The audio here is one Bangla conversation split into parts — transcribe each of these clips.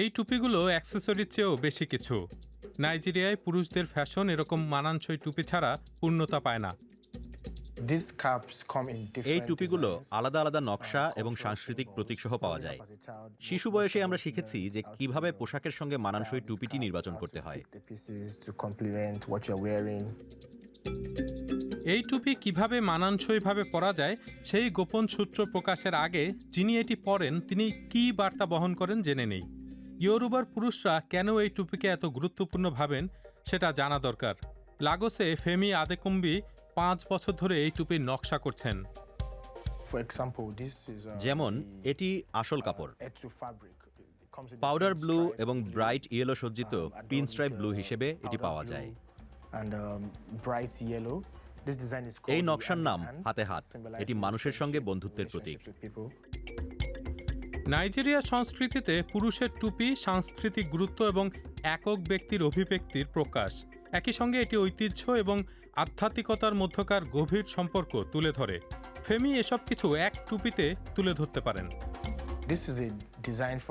এই টুপিগুলো অ্যাক্সেসরির চেয়েও বেশি কিছু। নাইজেরিয়ায় পুরুষদের ফ্যাশন এরকম মানানসই টুপি ছাড়া পূর্ণতা পায় না। এই টুপিগুলো আলাদা আলাদা নকশা এবং সাংস্কৃতিক প্রতীকসহ পাওয়া যায়। শিশু বয়সে আমরা শিখেছি যে কীভাবে পোশাকের সঙ্গে মানানসই টুপিটি নির্বাচন করতে হয়। এই টুপি কীভাবে মানানসইভাবে পরা যায় সেই গোপন সূত্র প্রকাশের আগে যিনি এটি পরেন তিনি কী বার্তা বহন করেন জেনে নেই। ইয়োরুবার পুরুষরা কেন এই টুপিকে এত গুরুত্বপূর্ণ ভাবেন সেটা জানা দরকার। লাগোসে ফেমি আদেকুম্বি পাঁচ বছর ধরে এই টুপির নকশা করছেন। Uh, যেমন এটি আসল কাপড়। uh, পাউডার ব্লু এবং ব্রাইট ইয়েলো সজ্জিত um, adorned pinstripe with, blue uh, হিসেবে এটি পাওয়া যায়। And um, এই নকশার নাম হাতে হাত এটি মানুষের সঙ্গে বন্ধুত্বের প্রতীক. নাইজেরিয়া সংস্কৃতিতে পুরুষের টুপি সাংস্কৃতিক গুরুত্ব এবং একক ব্যক্তির অভিব্যক্তির প্রকাশ। একই সঙ্গে এটি ঐতিহ্য এবং আধ্যাত্মিকতার মধ্যকার গভীর সম্পর্ক তুলে ধরে। ফেমি এসব কিছু এক টুপিতে তুলে ধরতে পারেন।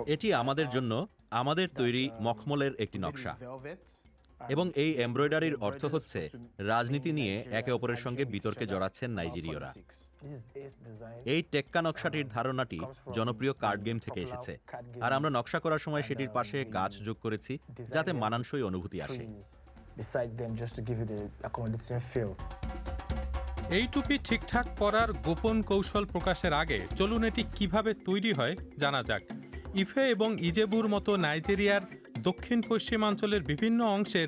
এটি আমাদের জন্য আমাদের তৈরি মখমলের একটি নকশা। এবং এই এমব্রয়ডারির অর্থ হচ্ছে রাজনীতি নিয়ে একে অপরের সঙ্গে বিতর্কে জড়াচ্ছেন নাইজেরীয়রা. এই টেক্কা নকশাটির ধারণাটি জনপ্রিয় কার্ড গেম থেকে এসেছে। আর আমরা নকশা করার সময় সেটির পাশে গাছ যোগ করেছি যাতে মানানসই অনুভূতি আসে. এই টুপি ঠিকঠাক পরার গোপন কৌশল প্রকাশের আগে চলুন এটি কীভাবে তৈরি হয় জানা যাক। ইফে এবং ইজেবুর মতো নাইজেরিয়ার দক্ষিণ পশ্চিমাঞ্চলের বিভিন্ন অংশের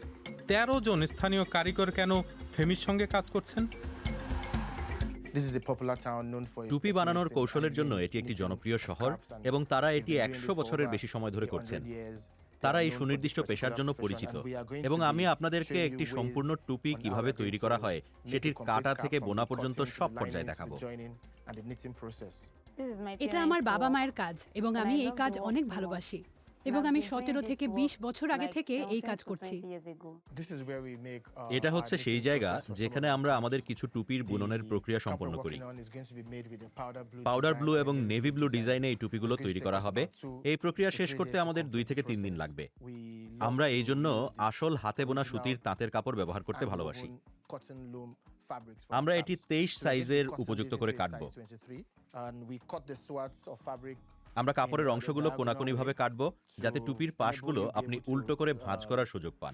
তেরো জন স্থানীয় কারিগর কেন ফেমির সঙ্গে কাজ করছেন? টুপি বানানোর কৌশলের জন্য এটি একটি জনপ্রিয় শহর এবং তারা এটি একশো বছরের বেশি সময় ধরে করছেন। তারা এই সুনির্দিষ্ট পেশার জন্য পরিচিত এবং আমি আপনাদেরকে একটি সম্পূর্ণ টুপি কীভাবে তৈরি করা হয় সেটির কাটা থেকে বোনা পর্যন্ত সব পর্যায়ে দেখাবো। এটা আমার বাবা মায়ের কাজ এবং আমি এই কাজ অনেক ভালোবাসি। এবং আমি সতেরো থেকে বিশ বছর আগে থেকে এই কাজ করছি। এটা হচ্ছে সেই জায়গা যেখানে আমরা আমাদের কিছু টুপির বুননের প্রক্রিয়া সম্পন্ন করি। পাউডার ব্লু এবং নেভি ব্লু ডিজাইনে এই টুপিগুলো তৈরি করা হবে। এই প্রক্রিয়া শেষ করতে আমাদের দুই থেকে তিন দিন লাগবে। আমরা এই জন্য আসল হাতে বোনা সুতির তাঁতের কাপড় ব্যবহার করতে ভালোবাসি। আমরা এটি তেইশ সাইজের উপযুক্ত করে কাটবো। আমরা কাপড়ের অংশগুলো কোনাকুনি ভাবে কাটবো যাতে টুপির পাশগুলো আপনি উল্টো করে ভাঁজ করার সুযোগ পান।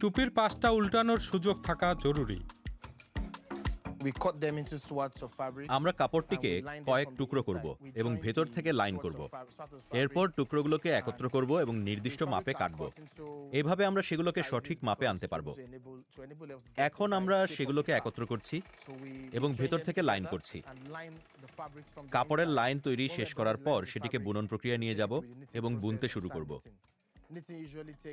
টুপির পাশটা উল্টানোর সুযোগ থাকা জরুরি। আমরা কাপড়টিকে কয়েক টুকরো করব এবং ভেতর থেকে লাইন করব। এরপর টুকরোগুলোকে একত্র করব এবং নির্দিষ্ট মাপে কাটব। এভাবে আমরা সেগুলোকে সঠিক মাপে আনতে পারব। এখন আমরা সেগুলোকে একত্র করছি এবং ভেতর থেকে লাইন করছি। কাপড়ের লাইন তৈরি শেষ করার পর সেটিকে বুনন প্রক্রিয়া নিয়ে যাব এবং বুনতে শুরু করব।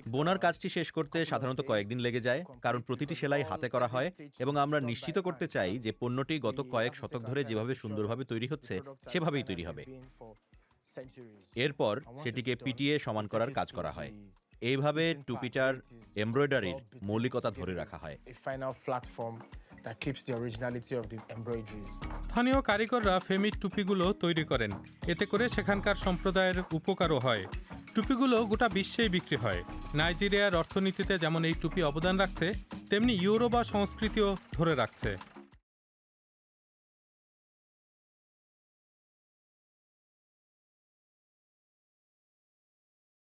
বোনার কাজটি শেষ করতে সাধারণত কয়েকদিন লেগে যায়, কারণ প্রতিটি সেলাই হাতে করা হয় এবং আমরা নিশ্চিত করতে চাই যে পণ্যটি গত কয়েক শতক ধরে যেভাবে সুন্দরভাবে তৈরি হচ্ছে, সেভাবেই তৈরি হবে। এরপর সেটিকে পিটিয়ে সমান করার কাজ করা হয়। এইভাবে টুপিটার, এমব্রয়ডারির মৌলিকতা ধরে রাখা হয়. স্থানীয় কারিগররা ফেমির টুপিগুলো তৈরি করেন। এতে করে সেখানকার সম্প্রদায়ের উপকারও হয়। টুপিগুলো গোটা বিশ্বেই বিক্রি হয়। নাইজেরিয়ার অর্থনীতিতে যেমন এই টুপি অবদান রাখছে, তেমনি ইউরোবা সংস্কৃতিও ধরে রাখছে।